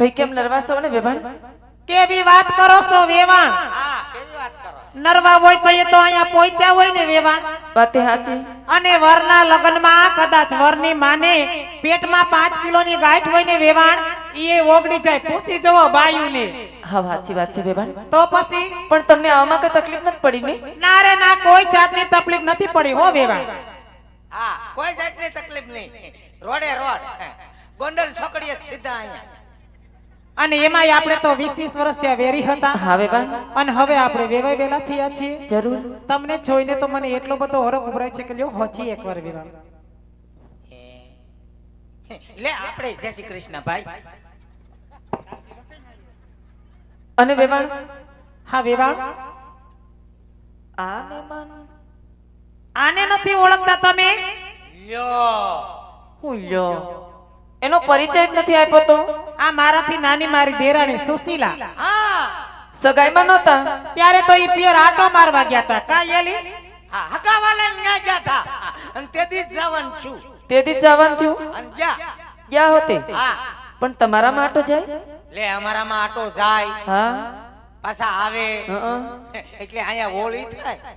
તઈ કેમ નરવા છો ને વેભાણ કેવી વાત કરો છો વેવાણ? હા કેવી વાત કરો નરવા હોય તો એ તો અહીંયા પહોંચ્યા હોય ને વેવાણ. વાતે સાચી. અને વરના લગ્નમાં કદાચ વરની માને પેટમાં પાંચ કિલોની ગાંઠ હોય ને વેવાણ એ ઓગળી જાય. પૂછી જવો બાયુને. હા સાચી વાત છે વેભાણ તો પછી? પણ તમને આમાં કઈ તકલીફ નથી પડી ને? ના રે ના કોઈ જાતની તકલીફ નથી પડી હો વેવાણ. હા કોઈ જાતની તકલીફ નહીં. રોડે રોડ. ગોંડલ છોકરીએ સીધા અહીંયા. અને એમાંય આપણે તો વીસ વીસ વર્ષ ત્યાં વેરી હતા. હવે વેભાણ અને હવે આપણે વેવાય વેલા થયા છીએ. જરૂર. તમને જોઈને તો મને એટલો બધો હરખ ઉભરાય છે કે લ્યો હોચી એકવાર વેવાણ લે આપણે જય શ્રી કૃષ્ણ ભાઈ. અને વેભાણ હા વેવાણ. આ મહેમાન આને નથી ઓળખતા તમે? લ્યો. હું લ્યો. એનો પરિચય જ નથી આપ્યો તો? આ મારાથી નાની મારી દેરાણી સુશીલા. હા. સગાઈમાં નહોતા? ત્યારે તો ઈ પિયર આટો મારવા ગયા હતા કા એલી હા હકાવાલે ન્યા ગયા હતા અને તેથી જ જવાનું છું. તેથી જ જવાનું થયું? અને જા ગયા હોતે? હા. પણ તમારા આટો જાય? લે અમારામાં આટો જાય. હા. પાછા આવે. હં. એટલે અહીંયા હોળી થાય.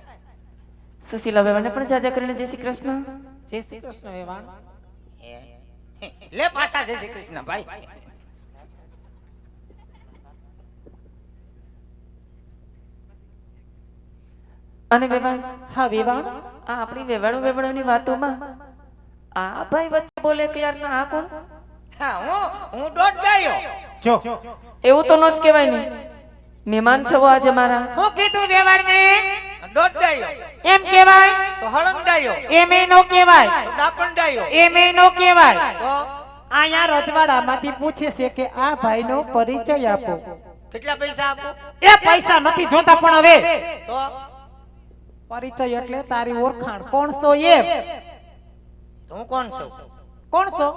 સુશીલા વેવાણને પણ જાજા કરીને જય શ્રી કૃષ્ણ. જય શ્રી કૃષ્ણ વેવાણ. લે પાછા જય શ્રી કૃષ્ણ ભાઈ. અને વેવાણ? હા વેવાણ? આ આપણી વેવાણું વેવાણુંની વાતોમાં આ ભાઈ વચ્ચે બોલે કે યાર ના આ કોણ? હા હું હું દોઢ ગયો. જો. એવું તો નો જ કહેવાય ને. મહેમાન છો આજે મારા. હું કીધું વેવાણ ને દોઢ એમ કેવાય તો હળંગ ડાયો. એમે નો કેવાય ડાપણ ડાયો. એમે નો કેવાય તો? અહીંયા રજવાડામાંથી પૂછે છે કે આ ભાઈનો પરિચય આપો. કેટલા પૈસા આપો? એ પૈસા નથી જોતા પણ હવે. તો? પરિચય એટલે તારી ઓળખાણ. કોણ છો એમ હું કોણ છું કોણ છો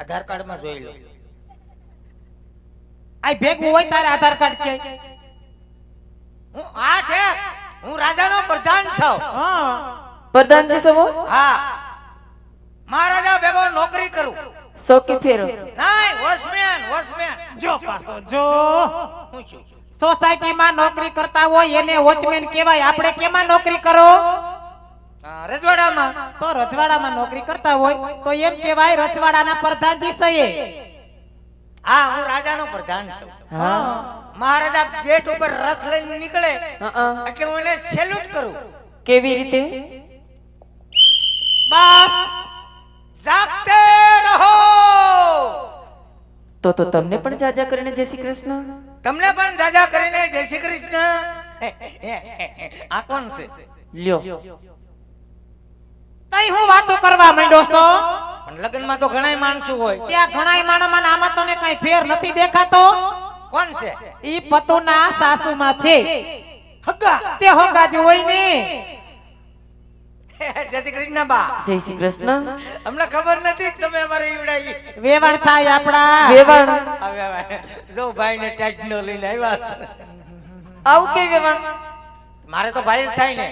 આધાર કાર્ડમાં જોઈ લો. આ ભેગું હોય તારે આધાર કાર્ડ કે? હું આ છે હું રાજાનો પ્રધાન છું. હા. છે સવો હા. મહારાજા ભેગો નોકરી કરું. સોકી ફેરો. નહીં વોચમેન વોચમેન. જો પાસો જો. હું છું. સોસાયટીમાં નોકરી કરતા હોય એને વોચમેન કહેવાય. આપણે કેમાં નોકરી કરો? રજવાડામાં. તો રજવાડામાં નોકરી કરતા હોય તો એમ કહેવાય રજવાડાના પ્રધાનજી સયે હા હું રાજાનો પ્રધાન છું. મહારાજા ગેટ ઉપર રથ લઈને નીકળે એટલે હું એને સેલ્યુટ કરું. કેવી રીતે? બસ. જાગતે રહો. તો તો તમને પણ જાજા કરીને જય શ્રી કૃષ્ણ? તમને પણ જાજા કરીને જય શ્રી કૃષ્ણ. આ કોણ છે? લ્યો. તઈ હું વાતો કરવા માંડો છો? પણ લગ્નમાં તો ઘણા માણસો હોય. ત્યાં ઘણાય માણસમાં આમાં તને કઈ ફેર નથી દેખાતો? કોણ છે? ઈ પતુના સાસુમાં છે. હગા. તે હોગાજ હોય ને. જય શ્રી કૃષ્ણ બા. જય શ્રી કૃષ્ણ. અમને ખબર નથી તમે અમારે ઈવડાઈ. વેવાણ થાય આપડા વેવાણ. જો ભાઈ ને ટેક્નો લઈને આવ્યા છે. આવું કે વેવાણ? મારે તો ભાઈ જ થાય ને.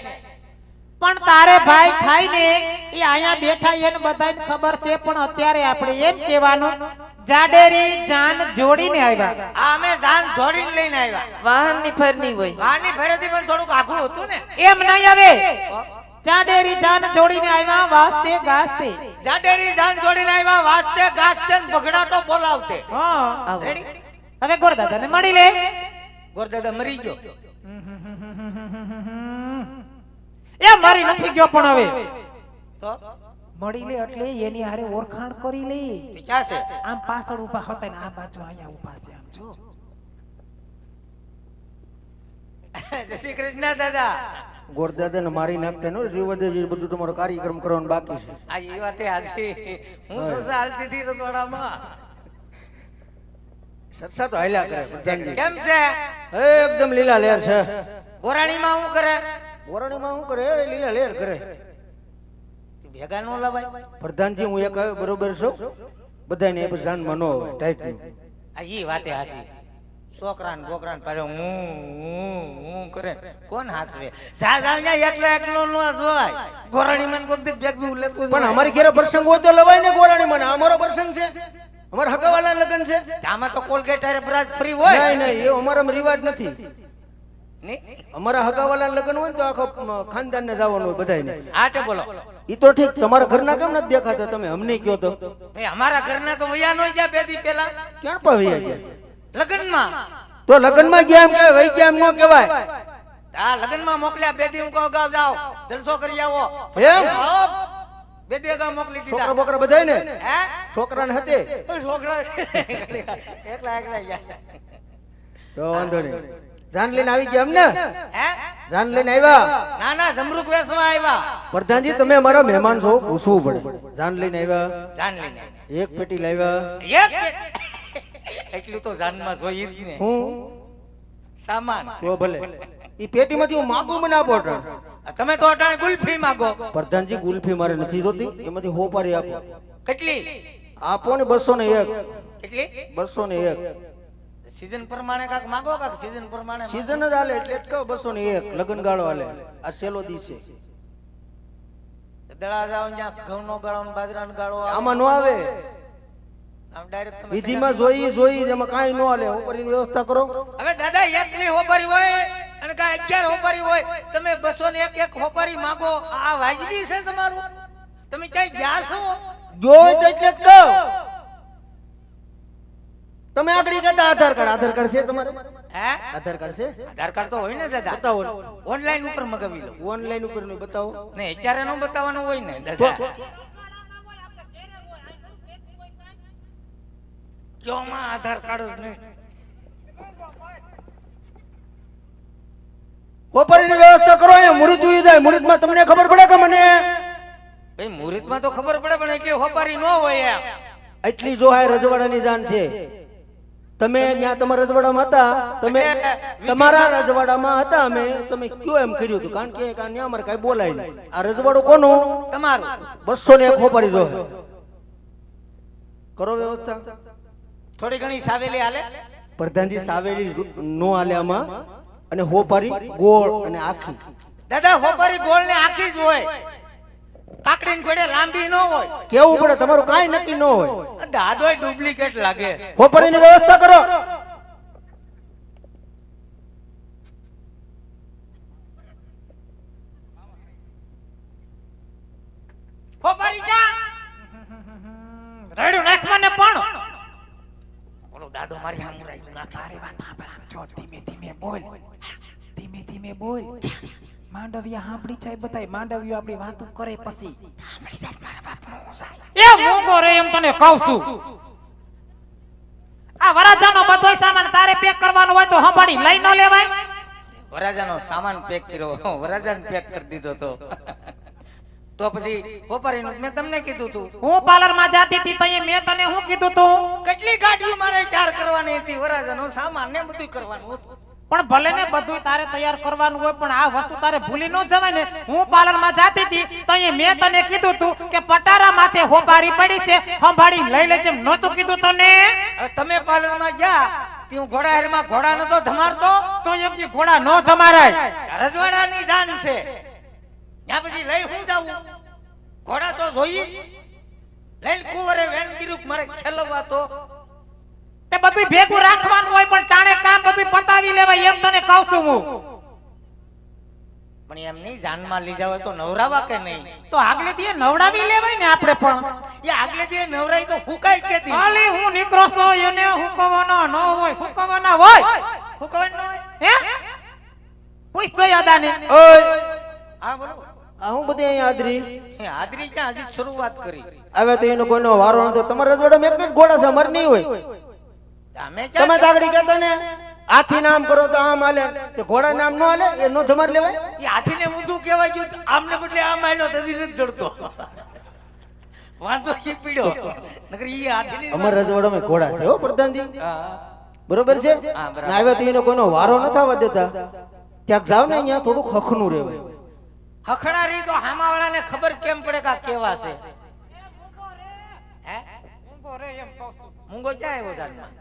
પણ તારે ભાઈ થાય ને એ અહીંયા બેઠા એને બધાને ખબર છે પણ અત્યારે આપણે એમ કહેવાનું જાડેરી જાન જોડીને આવ્યા. આ અમે જાન જોડીને લઈને આવ્યા. વાહનની ફેર નહીં હોય. વાની ફરેથી પણ થોડુંક આઘું હતું ને. એમ નહીં આવે. જાડેરી જાન જોડીને આવ્યા વાસ્તે ગાસ્તે. જાડેરી જાન જોડીને આવ્યા વાસ્તે ગાસ્તે ને બગડાટો બોલાવતે. હા. હવે ગોરદાદાને મળી લે. ગોરદાદા મરી ગયો. એ મારી નથી ગયો પણ હવે. તો? મળી લે એટલે એની હારે ઓળખાણ કરી લે ક્યાં છે? આમ પાછળ ઊભા હતા ને આ બાજુ અહીંયા ઊભા છે આમ જો. જય શ્રી કૃષ્ણ દાદા. ગોરદાદાને મારી નાખતા નો જીવદે બધું તમારો કાર્યક્રમ કરવાનું બાકી છે. આ એ વાતે હાજી હું શું છે હાલતી હતી રસવાડામાં સરસા તો હાલ્યા કરે પ્રધાનજી કેમ છે? એકદમ લીલા લેર છે. ગોરાણીમાં હું કરે? વરણીમાં શું કરે લીલા લેર કરે. ભેગા નો લવાય. પ્રધાનજી હું એક બરોબર છું? બધાને એ જાનમાં ન હોય ટાઈટ આ ઈ વાતે હાસી છોકરા ને બોકરા ને હું હું હું કરે. કોણ હાસવે જા જા ને એકલો એકલો નો જોવાય. ગોરાણી મન દી ભેગું લેતું પણ અમારી ઘેરે પ્રસંગ હોય તો લવાય ને ગોરાણી મને અમારો પ્રસંગ છે. અમારા હગાવાલા લગ્ન છે. આમાં તો કોલગેટ હારે બ્રાજ ફ્રી હોય. નહીં નહીં એ અમારામાં રિવાજ નથી? અમારા હગાવાલા લગ્ન હોય ને તો આખો ખાનદાન ને જવાનું હોય બધાને હા તે બોલો. ઈ તો ઠીક તમારા ઘરના કેમ નથી દેખાતા તમે અમને કયો તો. ભાઈ અમારા ઘરના તો વયા નો ગયા બે દી પહેલા. ક્યાં પાવી ગયા? લગ્નમાં. તો લગ્નમાં ગયા એમ કે વહી ગયા એમ ન કહેવાય. આ લગ્નમાં મોકલ્યા બે દી હું કહું ગાવ જાઓ જલસો કરી આવો. એમ? બે દી અગાઉ મોકલી છોકરા બોકરા બધાય ને હે? છોકરાને હતે? છોકરા એકલા એકલા ગયા. તો વાંધો નહીં. જાન લઈને આવી ગયા એમને હે જાન લઈને આવ્યા ના? ના જમરૂક વેસવા આવ્યા. પ્રધાનજી તમે અમારા મહેમાન છો પૂછવું પડે. જાન લઈને આવ્યા? જાન લઈને એક પેટી લાવ્યા? એક એટલું તો જાનમાં જોઈએ જ ને. હું? સામાન. તો ભલે. ઈ પેટીમાંથી હું માગું મને આપો. તમે તો અટાણે ગુલ્ફી માંગો. પ્રધાનજી ગુલ્ફી મારે નથી જોતી. એમાંથી હોપારી આપો. કેટલી? આપો ને બસો ને એક. કેટલી? બસો ને એક. સીઝન પ્રમાણે કાક માંગો કાક? સીઝન પ્રમાણે સીઝન જ હાલે એટલે જ કહું બસો ને એક લગ્ન ગાળો હાલે. આ સેલો દી છે. દડા જાવ જ્યાં ઘઉં નો ગાળો ને બાજરાનો ગાળો આમાં નો આવે. વિધિમાં જોઈ જોઈ એમાં કાંઈ નો હાલે. હોપારીની વ્યવસ્થા કરો. હવે દાદા એક ની હોપારી હોય અને કા અગિયાર હોપરી હોય. તમે બસો ને એક એક હોપારી માંગો. આ વાજબી છે તમારું? તમે ક્યાંય ગયા છો? જોઈ તો એટલે કહું. તમે આગળ કહેતા આધાર કાર્ડ આધાર કાર્ડ છે તમારે? હે? આધાર કાર્ડ છે? આધાર કાર્ડ તો હોય ને દાદા. બતાવો. ઓનલાઈન ઉપર મગાવી લો. ઓનલાઈન ઉપરનું બતાવો. ને અત્યારે નું બતાવવાનું હોય ને દાદા. કયો માં આધાર કાર્ડ જ નહીં? હોપારીની વ્યવસ્થા કરો અહીંયા મુરત જોઈ જાય. મુરતમાં તમને ખબર પડે કે મને? ભાઈ મુરતમાં તો ખબર પડે પણ એટલી હોપારી ન હોય એટલી જોહાય રજવાડાની જાન છે. તમે ત્યાં તમારા રજવાડામાં હતા તમે તમારા રજવાડામાં હતા અમે તમે કયો એમ કર્યું હતું? કારણ કે ત્યાં અમારે કઈ બોલાય નહીં. આ રજવાડું કોનું? તમારું. બસો ને એક હોપારી જો કરો વ્યવસ્થા. થોડી ઘણી સાવેલી હાલે. પ્રધાનજી સાવેલી નો હાલે આમાં. અને હોપારી ગોળ અને આખી. દાદા હોપારી ગોળ ને આખી જ હોય. કાકડી ઘોડે લાંબી ન હોય. કેવું પડે? તમારું કાંઈ નક્કી ન હોય. દાદો ડુપ્લિકેટ લાગે. હોપારીની વ્યવસ્થા કરો હોપારી જા રેડ્યું નાખ મને પણ ઓલો દાદો મારી સામે રાખ્યું નાખે તારી વાત સાંભળ આમ જો ધીમે ધીમે બોલ ધીમે ધીમે બોલ માંડવિયા હાંભળી જાય બધાય માંડવિયો આપણી વાતો કરે પછી. સાંભળી જાય મારા બાપનો ઓસાય એ મૂંગો રે એમ તને કહું છું. આ વરાજાનો બધો સામાન તારે પેક કરવાનો હોય તો સંભાળી લઈ ન લેવાય. વરાજાનો સામાન પેક કર્યો. વરાજાને પેક કરી દીધો તો. તો પછી હોપારીનું મેં તમને કીધું તું. હું પાર્લરમાં જાતી હતી તઈએ મેં તને શું કીધું તું? કેટલી ગાડીઓ મારે ચાર કરવાની હતી? વરાજાનો સામાન ને બધું કરવાનું હતું. પણ ભલે ને બધું તારે તૈયાર કરવાનું હોય પણ આ વસ્તુ તારે ભૂલી ન જવાય ને. હું પાર્લરમાં જાતી હતી તઈએ મેં તને કીધું તું કે પટારા માથે હોબારી પડી છે સંભાળી લઈ લેજે. એમ નહોતું કીધું તને? તમે પાર્લરમાં ગયા તે હું ઘોડા હેરમાં ઘોડા નતો ધમારતો તો યોગી ઘોડા નો તમારાય રજવાડાની જાન છે. ત્યાં પછી લઈ હું જાઉં? ઘોડા તો જોઈ લઈને કુંવરે મારે ખેલવા તો. તે બધું ભેગું રાખવાનું હોય પણ ચાણે કામ બધું પતાવી લેવાય એમ તને કહું છું હું. પણ એમ નહીં જાનમાં લઈ જાવ તો નવરાવા કે નહીં? તો આગલે દી નવડાવી લેવાય ને આપણે પણ. એ આગલે દી નવરાઈ તો હુકાય કે દી ખાલી હું નીકળો છો એને હુકવાનો ન હોય હુકવવાના હોય. હુકવાનો હોય? હે? પૂછ તો યાદાને. ઓય. હા બોલો. આ હું બધી અહીં હાજરી? હાજરી ક્યાં? હજી શરૂઆત કરી. હવે તો એનો કોઈનો વારો નતો તમારા રજવાડામાં એક જ ઘોડા છે અમારે નહીં હોય. તમે તાગડી કહેતા ને આથી નામ કરો તો આમ હાલે. તે ઘોડા નામ નો હાલે એ નો ધમાર લેવાય. એ હાથીને ઊંધું કહેવાય ગયું આમને બદલે આમ આયલો તો હજી નથી જડતો. વાંધો કે પીડ્યો નકર ઈ હાથીની અમારા રજવાડામાં ઘોડા છે હો પ્રધાનજી. બરોબર છે? હા, ને હવે તો એનો કોઈનો વારો ન થવા દેતા. ક્યાંક જાવ ને અહીંયા થોડુંક હખનું રહેવાય. હખણારી તો હામાવાળાને ખબર કેમ પડે કે કેવા છે? હે? મૂંગો ક્યાં આવ્યો જાનમાં?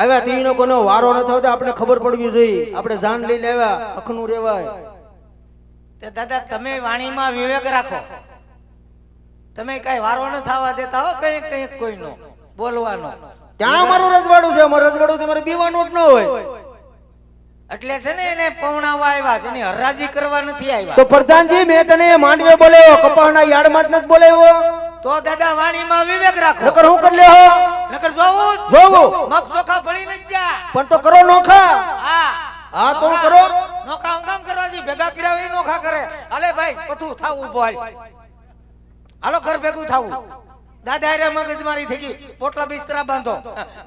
હવે તો કોઈનો વારો ન થયો આપણે ખબર પડવી જોઈએ. આપણે જાન લઈ લેવા અખનું રેવાય. તે દાદા તમે વાણીમાં વિવેક રાખો. તમે કઈ વારો ન થવા દેતા હો કઈ કઈ કોઈનો બોલવાનો. ત્યાં અમારું રજવાડું છે અમારું રજવાડું તમારે બીવાનું જ ન હોય. એટલે છે ને એને પવણાવા આવ્યા છે એની હરાજી કરવા નથી આવ્યા. તો પ્રધાનજી મેં તને માંડવે બોલાવ્યો કપાસના યાર્ડમાં જ નથી બોલાવ્યો? તો દાદા વાણીમાં વિવેક રાખો. નકર હું કરી લેહો નકર જોવું જોવું. મગ ચોખા ભળી ન જા પણ તો કરો નોખા. હા. હા તો હું કરો. નોખા હું કામ કરવા જી ભેગા કર્યા હોય ઈ નોખા કરે. અલે ભાઈ પથું થાવું ઊભો હાલ હાલો ઘર ભેગું થાવું. દાદા રે મગજ મારી થઈ ગઈ. પોટલા બિસ્તરા બાંધો.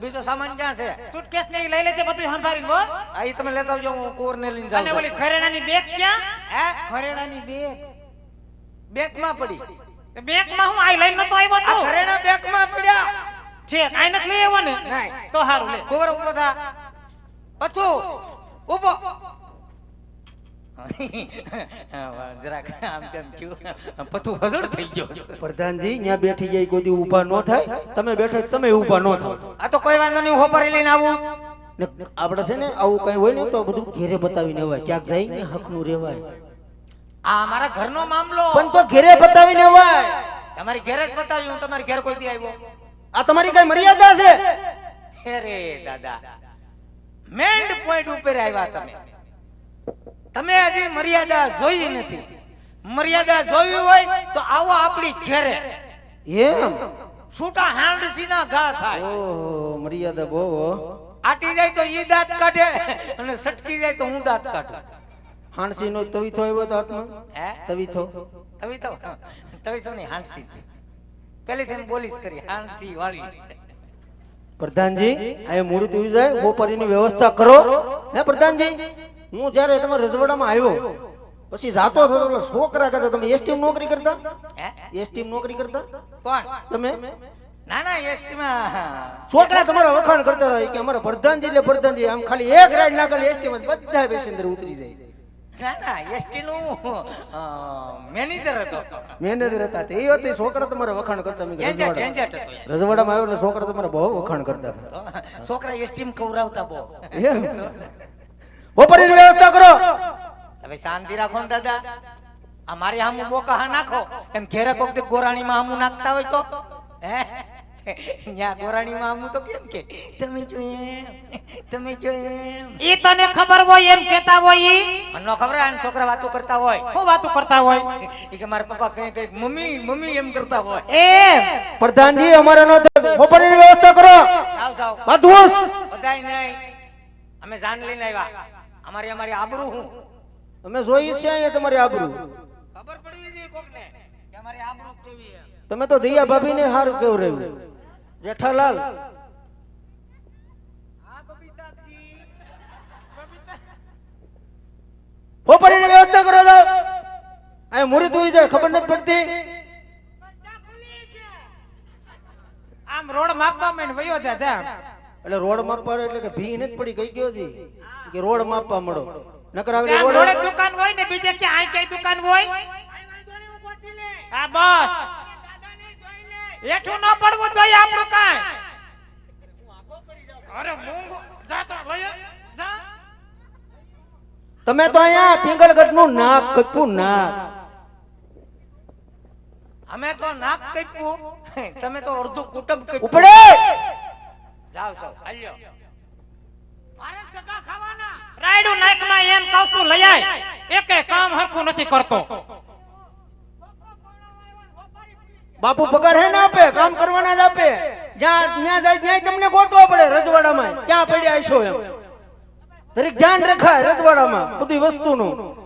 બીજો સામાન ક્યાં છે? સુટકેસ ને લઈ લેજે બધું સંભાળીને હો. આ ઈ તમે લેતા આવજો હું કોર ને લઈને જાઉં. અને ઓલી ઘરેણાની બેગ ક્યાં? હે? ઘરેણાની બેગ બેગમાં પડી. બેગમાં હું આઈ લઈને નતો આવ્યો તો? ઘરેણા બેંકમાં પડ્યા. છે આઈ નથી લઈ આવ્યો ને તો હારું લે. કુંવર ઊભો થા. પછો ઊભો. જરાક આમ તેમ થયું. પથું હજળ થઈ ગયો છે. પ્રધાનજી ત્યાં બેઠી જાય કોઈ ઊભા ન થાય. તમે બેઠો તમે ઊભા ન થાવ. આ તો કોઈ વાંધો નહીં હોપારી લઈને આવું. આપણે છે ને આવું કઈ હોય ને તો બધું ઘેરે બતાવીને અવાય. ક્યાંક જાય ને હકનું રેવાય આ મારા ઘરનો મામલો. પણ તો ઘેરે બતાવીને હોય તમારી ઘરે જ બતાવી હું તમારી ઘેર કોઈ દી આવ્યો? આ તમારી કઈ મર્યાદા છે? અરે દાદા મેન્ડ પોઈન્ટ ઉપર આવ્યા તમે. તમે હજી મર્યાદા જોઈ નથી. મર્યાદા જોવી હોય તો આવો આપણી ઘેરે. એમ? છૂટા હાંડસીના ઘા થાય. ઓહો મર્યાદા બહુ. આટી જાય તો ઈ દાંત કાઢે અને સટકી જાય તો હું દાંત કાઢું. હાણસી નો તવીથો આવ્યો તો હાથમાં? હે? તવીથો તવી તો તવી તો નહીં હાંડસી પેલી થી બોલીશ કરી હાંડસી વાળી. પ્રધાનજી આ મૂર્તિ ઉઈ જાય બોપરીની વ્યવસ્થા કરો. હે પ્રધાનજી હું જ્યારે તમારા રજવાડામાં આવ્યો પછી જાતો થતો છોકરા કરતા તમે એસટી નોકરી કરતા? હે? એસટી નોકરી કરતા? કોણ? તમે? ના ના એસટીમાં છોકરા તમારા વખાણ કરતા રહે કે અમારા પ્રધાનજી એટલે પ્રધાનજી આમ ખાલી એક રાઈડ ના ખાલી એસટી માં બધા પેસેન્જર ઉતરી જાય. ના ના એસટી નું મેનેજર હતો. મેનેજર હતા તે. હતી છોકરા તમારા વખાણ કરતા. મેં. રજવાડામાં આવ્યો એટલે છોકરા તમારા બહુ વખાણ કરતા હતા. છોકરા એસટી માં કવરાવતા બહુ. બોપરીની વ્યવસ્થા કરો. હવે શાંતિ રાખો ને દાદા. આ મારી હામું બોકા હા નાખો. એમ ઘેરે કોક ગોરાણીમાં હામું નાખતા હોય તો. ન્યા ગોરાણીમાં હામું તો કેમ કે? તમે જો એમ. તમે જો એમ. ઈ તને ખબર હોય એમ કહેતા હોય ઈ? મને નો ખબર આ છોકરા વાતો કરતા હોય. શું વાતો કરતા હોય? ઈ કે મારા પપ્પા કઈ કઈ મમ્મી મમ્મી એમ કરતા હોય. એમ? પ્રધાનજી અમારે નો બોપરીની વ્યવસ્થા કરો. આવ જાવ બધું બધાય નહીં. અમે જાન લઈને આવ્યા. અમારી અમારી આબરૂ હું. અમે જોઈ છે અહીંયા તમારી આબરૂ. ખબર પડી ગઈ કોકને કે અમારી આબરૂ કેવી છે? તમે તો દૈયા ભાભી ને સારું કેવું રહ્યું? જેઠાલાલ. બોપરીની વ્યવસ્થા કરો તો. અહીંયા મુહૂર્ત ઉઈ જાય ખબર નથી પડતી. આમ રોડ માપવા માંડ વયો જા જા. એટલે રોડ માપવા એટલે કે ભી નથી પડી કઈ ગયો છે કે રોડ માપવા મળો. નકર આવે રોડ દુકાન હોય ને બીજે ક્યાં આય કઈ દુકાન હોય? હા બસ. હેઠું ન પડવું જોઈએ આપણું કાંઈ. અરે મૂંગો જા તો લઈ જા. તમે તો અહીંયા પિંગલગઢનું નાક કપ્યું નાક. અમે તો નાક કપ્યું. તમે તો અડધું કુટુંબ કપ્યું. ઉપડે! જાવ જાવ હાલ્યો. મારે ટકા ખાવાના. રાયડું નાકમાં એમ કહું છું લઈ આય. એકે કામ હરખું નથી કરતો. બાપુ પગાર હે ના આપે? કામ કરવાના જ આપે? જ્યાં ત્યાં જાય, ત્યાં તમને ગોતવા પડે રજવાડામાં. ક્યાં પડ્યા છો એમ? દરેક ધ્યાન રખાય રજવાડામાં બધી વસ્તુનું.